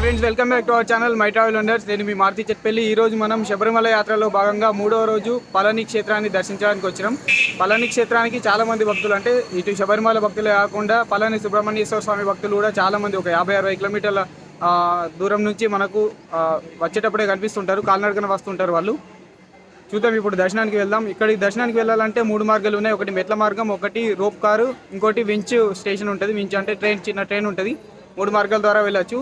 Friends welcome back to our channel My Travel Wonders నేను మీ మారుతి చెట్పల్లి. ఈ రోజు మనం శబరిమల యాత్రలో భాగంగా మూడవ రోజు పళని క్షేత్రాన్ని దర్శించడానికి వచ్చినాం. పళని క్షేత్రానికి చాలామంది భక్తులు అంటే ఇటు శబరిమల భక్తులే కాకుండా పళని సుబ్రహ్మణ్యేశ్వర స్వామి భక్తులు కూడా చాలామంది ఒక యాభై అరవై కిలోమీటర్ల దూరం నుంచి మనకు వచ్చేటప్పుడే కనిపిస్తుంటారు. కాలినడకన వస్తుంటారు వాళ్ళు. చూద్దాం ఇప్పుడు దర్శనానికి వెళ్దాం. ఇక్కడికి దర్శనానికి వెళ్ళాలంటే మూడు మార్గాలు ఉన్నాయి. ఒకటి మెట్ల మార్గం ఒకటి రోప్ కారు ఇంకోటి వించ్ స్టేషన్ ఉంటుంది. వించ్ అంటే ట్రైన్ చిన్న ట్రైన్ ఉంటుంది. మూడు మార్గాల ద్వారా వెళ్ళొచ్చు.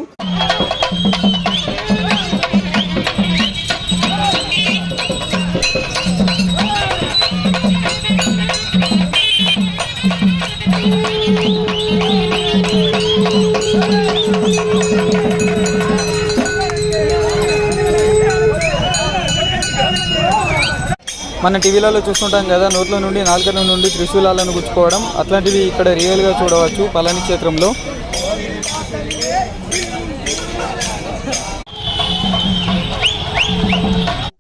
మన టీవీలలో చూస్తుంటాం కదా నోట్ల నుండి నాలుకల నుండి త్రిశూలాలను గుచ్చుకోవడం. అట్లాంటివి ఇక్కడ రియల్గా చూడవచ్చు పలాని క్షేత్రంలో.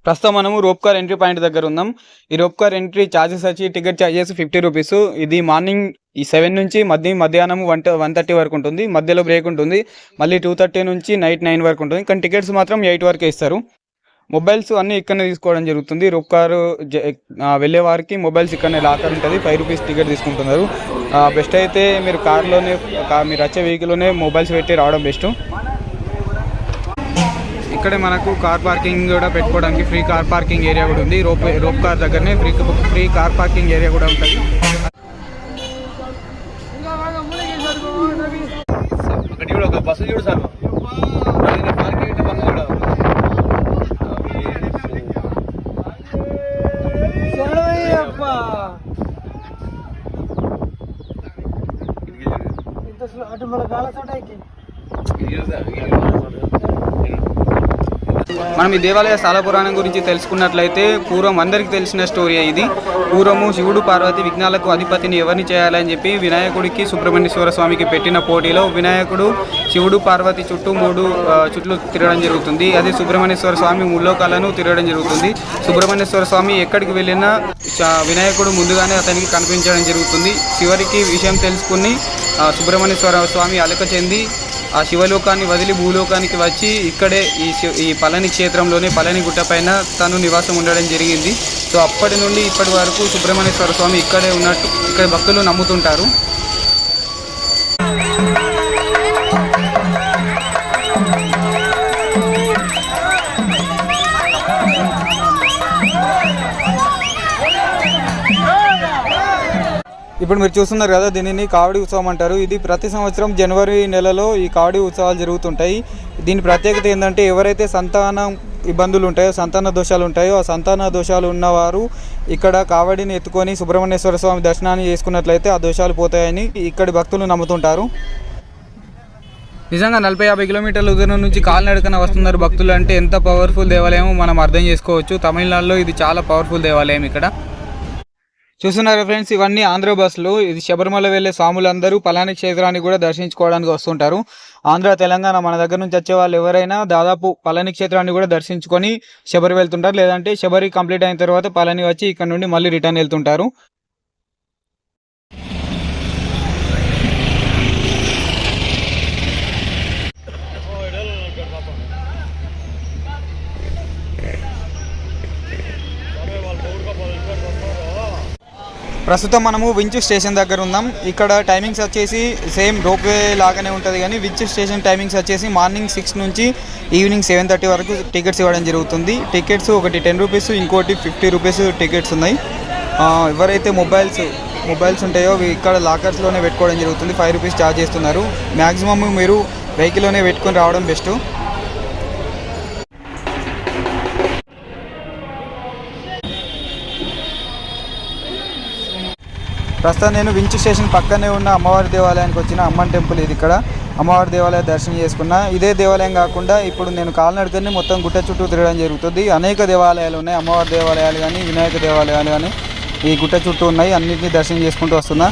ప్రస్తుతం మనము రోప్ కార్ ఎంట్రీ పాయింట్ దగ్గర ఉన్నాం. ఈ రోప్ కార్ ఎంట్రీ ఛార్జెస్ వచ్చి టికెట్ ఛార్జెస్ ఫిఫ్టీ రూపీస్. ఇది మార్నింగ్ ఈ సెవెన్ నుంచి మధ్య మధ్యాహ్నం వన్ వన్ థర్టీ వరకు ఉంటుంది. మధ్యలో బ్రేక్ ఉంటుంది. మళ్ళీ టూ థర్టీ నుంచి నైట్ నైన్ వరకు ఉంటుంది. కానీ టికెట్స్ మాత్రం ఎయిట్ వరకే ఇస్తారు. మొబైల్స్ అన్నీ ఇక్కడనే తీసుకోవడం జరుగుతుంది. రూప్ కారు జ- ఆ, వెళ్ళే వారికి మొబైల్స్ ఇక్కడనే లాకర్ ఉంటుంది. ఫైవ్ రూపీస్ టికెట్ తీసుకుంటున్నారు. బెస్ట్ అయితే మీరు కార్లోనే మీరు వచ్చే వెహికల్లోనే మొబైల్స్ పెట్టి రావడం బెస్ట్. ఇక్కడే మనకు కార్ పార్కింగ్ కూడా పెట్టుకోవడానికి ఫ్రీ కార్ పార్కింగ్ ఏరియా కూడా ఉంది. రోప్ రోప్ కార్ దగ్గరనే free free car parking area కూడా ఉంటుంది. ఒకటి ఒక బస్సు చూడు సార్ అదే పార్కింగ్ అంటే బస్సు చూడు మనం ఈ దేవాలయ స్థల పురాణం గురించి తెలుసుకున్నట్లయితే పూర్వం అందరికీ తెలిసిన స్టోరీ ఇది. పూర్వము శివుడు పార్వతి విఘ్నాలకు అధిపతిని ఎవరిని చేయాలని చెప్పి వినాయకుడికి సుబ్రహ్మణ్యేశ్వర స్వామికి పెట్టిన పోటీలో వినాయకుడు శివుడు పార్వతి చుట్టూ మూడు చుట్లు తిరగడం జరుగుతుంది. అదే సుబ్రహ్మణ్యేశ్వర స్వామి ముల్లోకాలను తిరగడం జరుగుతుంది. సుబ్రహ్మణ్యేశ్వర స్వామి ఎక్కడికి వెళ్ళినా వినాయకుడు ముందుగానే అతనికి కనిపించడం జరుగుతుంది. చివరికి విషయం తెలుసుకుని సుబ్రహ్మణ్యేశ్వర స్వామి అలక చెంది ఆ శివలోకాన్ని వదిలి భూలోకానికి వచ్చి ఇక్కడే ఈ ఈ పళని క్షేత్రంలోనే పళని గుట్టపైన తను నివాసం ఉండడం జరిగింది. సో అప్పటి నుండి ఇప్పటి వరకు సుబ్రహ్మణ్యేశ్వర స్వామి ఇక్కడే ఉన్నట్టు ఇక్కడ భక్తులు నమ్ముతుంటారు. ఇప్పుడు మీరు చూస్తున్నారు కదా దీనిని కావడి ఉత్సవం అంటారు. ఇది ప్రతి సంవత్సరం జనవరి నెలలో ఈ కావడి ఉత్సవాలు జరుగుతుంటాయి. దీని ప్రత్యేకత ఏంటంటే ఎవరైతే సంతానం ఇబ్బందులు ఉంటాయో సంతాన దోషాలు ఉంటాయో ఆ సంతాన దోషాలు ఉన్నవారు ఇక్కడ కావడిని ఎత్తుకొని సుబ్రహ్మణ్యేశ్వర స్వామి దర్శనాన్ని చేసుకున్నట్లయితే ఆ దోషాలు పోతాయని ఇక్కడి భక్తులు నమ్ముతుంటారు. నిజంగా నలభై యాభై కిలోమీటర్ల దూరం నుంచి కాలినడకన వస్తున్నారు భక్తులు అంటే ఎంత పవర్ఫుల్ దేవాలయమో మనం అర్థం చేసుకోవచ్చు. తమిళనాడులో ఇది చాలా పవర్ఫుల్ దేవాలయం ఇక్కడ. చూస్తున్నారు ఫ్రెండ్స్? ఇవన్నీ ఆంధ్ర బస్సులు. ఇది శబరిమల వెళ్ళే స్వాములందరూ పలాని క్షేత్రాన్ని కూడా దర్శించుకోవడానికి వస్తుంటారు. ఆంధ్ర తెలంగాణ మన దగ్గర నుంచి వచ్చే వాళ్ళు ఎవరైనా దాదాపు పలాని క్షేత్రాన్ని కూడా దర్శించుకొని శబరి వెళ్తుంటారు. లేదంటే శబరి కంప్లీట్ అయిన తర్వాత పలాని వచ్చి ఇక్కడ నుండి మళ్ళీ రిటర్న్ వెళ్తుంటారు. ప్రస్తుతం మనము వించ్ స్టేషన్ దగ్గర ఉన్నాం. ఇక్కడ టైమింగ్స్ వచ్చేసి సేమ్ రోప్వే లాగానే ఉంటుంది కానీ వించ్ స్టేషన్ టైమింగ్స్ వచ్చేసి మార్నింగ్ సిక్స్ నుంచి ఈవినింగ్ సెవెన్ థర్టీ వరకు టికెట్స్ ఇవ్వడం జరుగుతుంది. టికెట్స్ ఒకటి టెన్ రూపీస్ ఇంకోటి ఫిఫ్టీ రూపీస్ టికెట్స్ ఉన్నాయి. ఎవరైతే మొబైల్స్ మొబైల్స్ ఉంటాయో ఇక్కడ లాకర్స్లోనే పెట్టుకోవడం జరుగుతుంది. ఫైవ్ రూపీస్ ఛార్జ్ చేస్తున్నారు. మ్యాక్సిమమ్ మీరు వెహికల్లోనే పెట్టుకొని రావడం బెస్ట్. ప్రస్తుతం నేను వించ్ స్టేషన్ పక్కనే ఉన్న అమ్మవారి దేవాలయానికి వచ్చిన అమ్మన్ టెంపుల్ ఇది ఇక్కడ. అమ్మవారి దేవాలయ దర్శనం చేసుకున్నా. ఇదే దేవాలయం కాకుండా ఇప్పుడు నేను కాలినడకని మొత్తం గుట్ట చుట్టూ తిరగడం జరుగుతుంది. అనేక దేవాలయాలు ఉన్నాయి. అమ్మవారి దేవాలయాలు కానీ వినాయక దేవాలయాలు కానీ ఈ గుట్ట చుట్టూ ఉన్నాయి. అన్నింటినీ దర్శనం చేసుకుంటూ వస్తున్నా.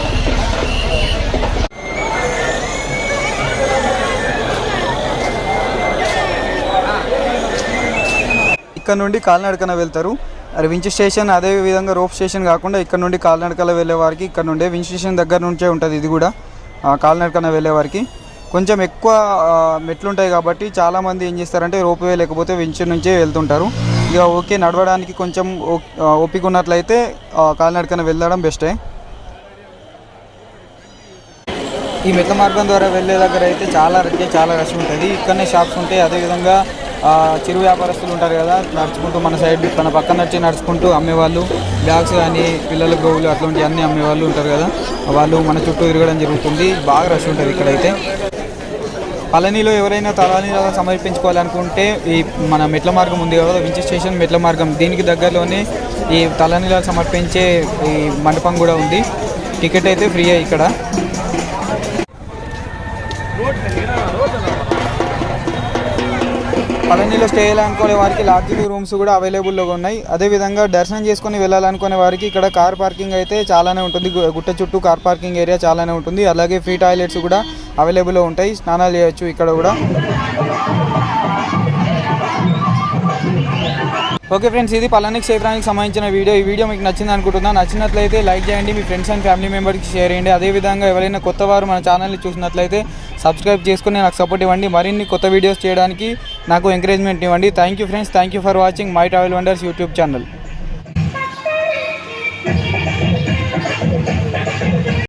ఇక్కడ నుండి కాలినడకన వెళ్తారు. వించ్ స్టేషన్ అదే విధంగా రోప్ స్టేషన్ కాకుండా ఇక్కడ నుండి కాలినడకల వెళ్ళే వారికి ఇక్కడ నుండే వించ్ స్టేషన్ దగ్గర నుంచే ఉంటుంది ఇది కూడా. కాలినడకన వెళ్ళే వారికి. కొంచెం ఎక్కువ మెట్లు ఉంటాయి కాబట్టి చాలామంది ఏం చేస్తారంటే రోప్ వే లేకపోతే వించ్ నుంచే వెళ్తుంటారు. ఇక ఓకే నడవడానికి కొంచెం ఓపిక ఉన్నట్లయితే కాలినడకన వెళ్ళడం బెస్టే. ఈ మెట్ల మార్గం ద్వారా వెళ్ళే దగ్గర అయితే చాలా రద్దీ చాలా రష్ ఉంటుంది. ఇక్కడనే షాప్స్ ఉంటాయి. అదేవిధంగా చిరు వ్యాపారస్తులు ఉంటారు కదా నడుచుకుంటూ మన సైడ్ మన పక్కన వచ్చి నడుచుకుంటూ అమ్మేవాళ్ళు బ్యాగ్స్ కానీ పిల్లల గోవులు అట్లాంటి అన్ని అమ్మేవాళ్ళు ఉంటారు కదా వాళ్ళు మన చుట్టూ తిరగడం జరుగుతుంది బాగా రష్ ఉంటుంది ఇక్కడైతే. పళనిలో ఎవరైనా తలానీలాగా సమర్పించుకోవాలనుకుంటే ఈ మన మెట్ల మార్గం ఉంది కదా వించి స్టేషన్ మెట్ల మార్గం దీనికి దగ్గరలోనే ఈ తలనీలాలు సమర్పించే ఈ మండపం కూడా ఉంది. టికెట్ అయితే ఫ్రీయే ఇక్కడ. పళనిలో స్టే చేయాలనుకునే వారికి లాడ్జింగ్ రూమ్స్ కూడా అవైలబుల్లో ఉన్నాయి. అదేవిధంగా దర్శనం చేసుకొని వెళ్ళాలనుకునే వారికి ఇక్కడ కార్ పార్కింగ్ అయితే చాలానే ఉంటుంది. గుట్ట చుట్టూ కార్ పార్కింగ్ ఏరియా చాలానే ఉంటుంది. అలాగే ఫ్రీ టాయిలెట్స్ కూడా అవైలబుల్లో ఉంటాయి. స్నానాలు చేయొచ్చు ఇక్కడ కూడా. ఓకే ఫ్రెండ్స్ ఇది పళని క్షేత్రానికి సంబంధించిన వీడియో. ఈ వీడియో మీకు నచ్చింది అనుకుంటున్నాను నచ్చినట్లయితే లైక్ చేయండి మీ ఫ్రెండ్స్ అండ్ ఫ్యామిలీ మెంబర్స్కి షేర్ చేయండి. అదేవిధంగా ఎవరైనా కొత్త వారు మన ఛానల్ని చూసినట్లయితే సబ్స్క్రైబ్ చేసుకుని నాకు సపోర్ట్ ఇవ్వండి. మరిన్ని కొత్త వీడియోస్ చేయడానికి నాకు ఎంకరేజ్మెంట్ ఇవ్వండి. Thank you friends thank you for watching My Travel Wonders YouTube channel